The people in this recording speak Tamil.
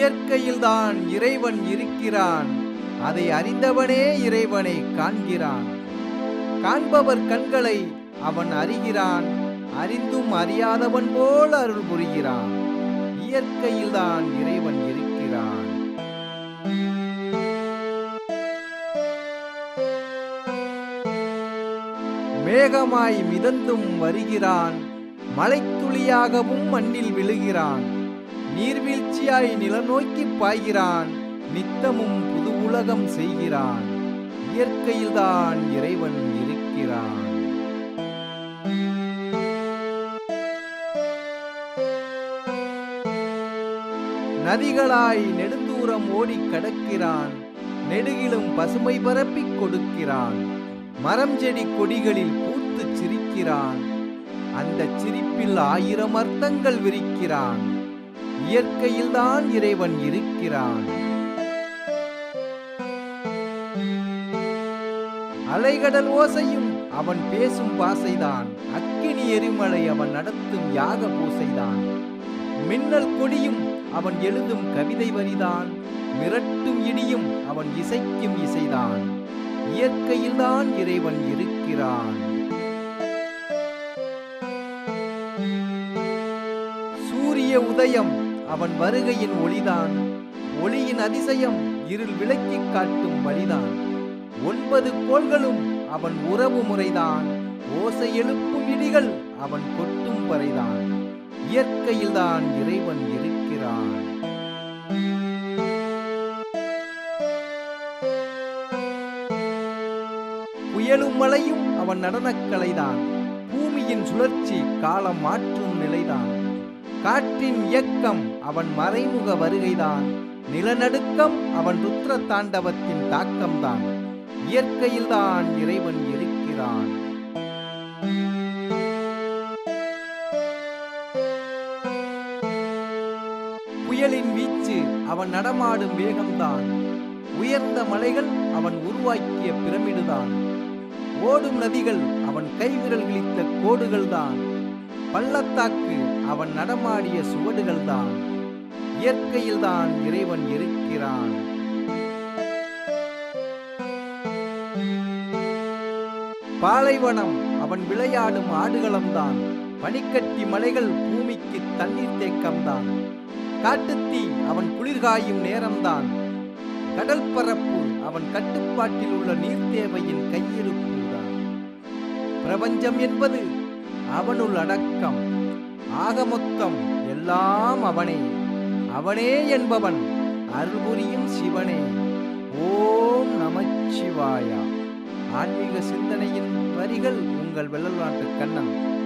இயற்கையில்தான் இறைவன் இருக்கிறான். அதை அறிந்தவனே இறைவனை காண்கிறான். காண்பவர் கண்களை அவன் அறிகிறான். அறிந்தும் அறியாதவன் போல் அருள் புரிகிறான். இயற்கையில்தான் இறைவன் இருக்கிறான். மேகமாய் மிதந்தும் வருகிறான். மலைத்துளியாகவும் மண்ணில் விழுகிறான். நீர்வீழ்ச்சியாய் நிலநோக்கி பாய்கிறான் நித்தமும் புது உலகம் செய்கிறான் இயற்கையில்தான் இறைவன் இருக்கிறான். நதிகளாய் நெடுந்தூரம் ஓடி கடக்கிறான் நெடுகிலும் பசுமை பரப்பிக் கொடுக்கிறான் மரம் செடி கொடிகளில் பூத்து சிரிக்கிறான் அந்த சிரிப்பில் ஆயிரம் அர்த்தங்கள் விரிக்கிறான். இயற்கையில்தான் இறைவன் இருக்கிறான். அலைகடல் ஓசையும் அவன் பேசும் பாசைதான் அக்கினி எரிமலை அவன் நடத்தும் யாக பூசைதான். மின்னல் கொடியும் அவன் எழுதும் கவிதை வரிதான். மிரட்டும் இடியும் அவன் இசைக்கும் இசைதான். இயற்கையில்தான் இறைவன் இருக்கிறான். சூரிய உதயம் அவன் வருகையின் ஒளிதான். ஒளியின் அதிசயம் இருள் விளக்கி காட்டும் வழிதான். ஒன்பது கோள்களும் அவன் உறவு முறைதான். ஓசை எழுப்பும் இடிகள் அவன் கொட்டும் வரைதான். இயற்கையில்தான் இறைவன் இருக்கிறான். புயலும் மழையும் அவன் நடனக்கலைதான் பூமியின் சுழற்சி காலம் மாற்றும் நிலைதான். காற்றின் இயக்கம் அவன் மறைமுக வருகைதான். நிலநடுக்கம் அவன் ருத்ர தாண்டவத்தின் தாக்கம்தான். இயற்கையில்தான் இறைவன் இருக்கிறான். புயலின் வீச்சு அவன் நடமாடும் வேகம்தான் உயர்ந்த மலைகள் அவன் உருவாக்கிய பிரமிடுதான். ஓடும் நதிகள் அவன் கைவிரல் கிழித்த கோடுகள்தான். பள்ளத்தாக்கு அவன் நடமாடிய சுவடுகள்தான். இயற்கையில்தான் இறைவன் இருக்கிறான். பாலைவனம் அவன் விளையாடும் ஆடுகளம்தான். பனிக்கட்டி மலைகள் பூமிக்கு தண்ணீர் தேக்கம்தான். காட்டுத்தீ அவன் குளிர்காயும் நேரம்தான். கடல் பரப்பு அவன் கட்டுப்பாட்டில் உள்ள நீர்த்தேவையின் கையிருப்பு தான் பிரபஞ்சம் என்பது அவனுள் அடக்கம். ஆக மொத்தம் எல்லாம் அவனே. அவனே என்பவன் அருள்புரியும் சிவனே. ஓம் நமச்சிவாயா. ஆன்மீக சிந்தனையின் வரிகள் உங்கள் வெள்ளல் கண்ணன்.